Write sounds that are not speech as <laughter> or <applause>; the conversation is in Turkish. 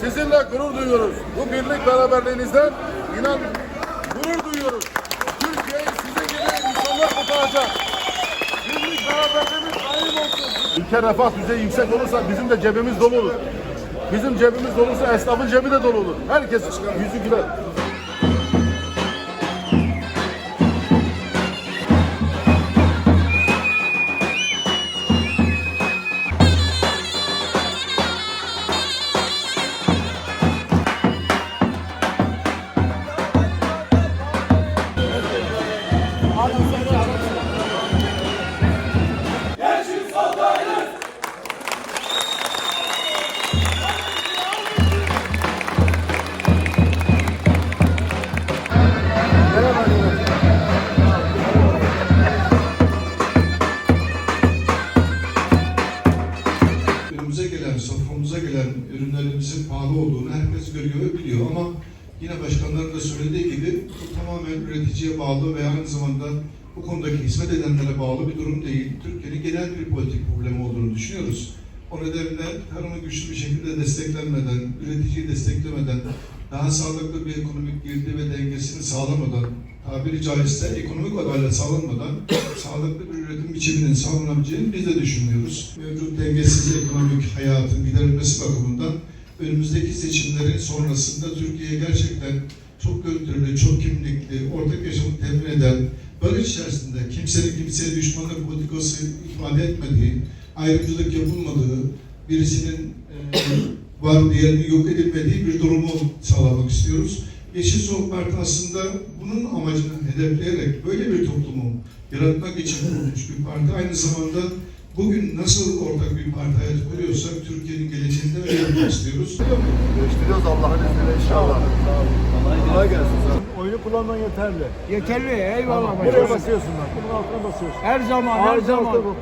Sizinle gurur duyuyoruz. Bu birlik beraberliğinizden inan gurur duyuyoruz. Türkiye'yi size gibi insanlar kurtaracak. Birlik beraberliğimiz daim olsun. Ülke refah düzeyi yüksek olursa bizim de cebimiz dolu olur. Bizim cebimiz dolursa esnafın cebi de dolu olur. Herkes yüzü güler. Soframıza gelen ürünlerimizin pahalı olduğunu herkes görüyor biliyor. Ama yine başkanların da söylediği gibi tamamen üreticiye bağlı ve aynı zamanda bu konudaki hizmet edenlere bağlı bir durum değil. Türkiye'nin genel bir politik problemi olduğunu düşünüyoruz. O nedenle tarımı güçlü bir şekilde desteklenmeden, üreticiyi desteklemeden, daha sağlıklı bir ekonomik girdi ve dengesini sağlamadan, tabiri caizse ekonomik adalet sağlanmadan sağlıklı bir üretim biçiminin sağlanabileceğini biz de düşünmüyoruz. Mevcut dengesiz ekonomik hayatın giderilmesi bakımından önümüzdeki seçimlerin sonrasında Türkiye gerçekten çok kültürlü, çok kimlikli, ortak yaşamı temin eden, barış içerisinde kimsenin kimseye düşmanlık politikası ifade etmediği, ayrımcılık yapılmadığı, birisinin e, <coughs> var diğerinin yok edilmediği bir durumu sağlamak istiyoruz. Yeşil Sol Parti aslında bunun amacını hedefleyerek böyle bir toplumu yaratmak için kurulmuş bir parti. Aynı zamanda bugün nasıl ortak bir parti hayat kuruyorsak Türkiye'nin geleceğinde öyle yapmak istiyoruz. Değiştiriyoruz Allah'ın izniyle inşallah. Kolay gelsin. Oyunu kullanman yeterli. Yeterli eyvallah. Buraya başkanım. basıyorsun bak. Bunun altına basıyorsun. Her zaman her Ağacı zaman. altta bu.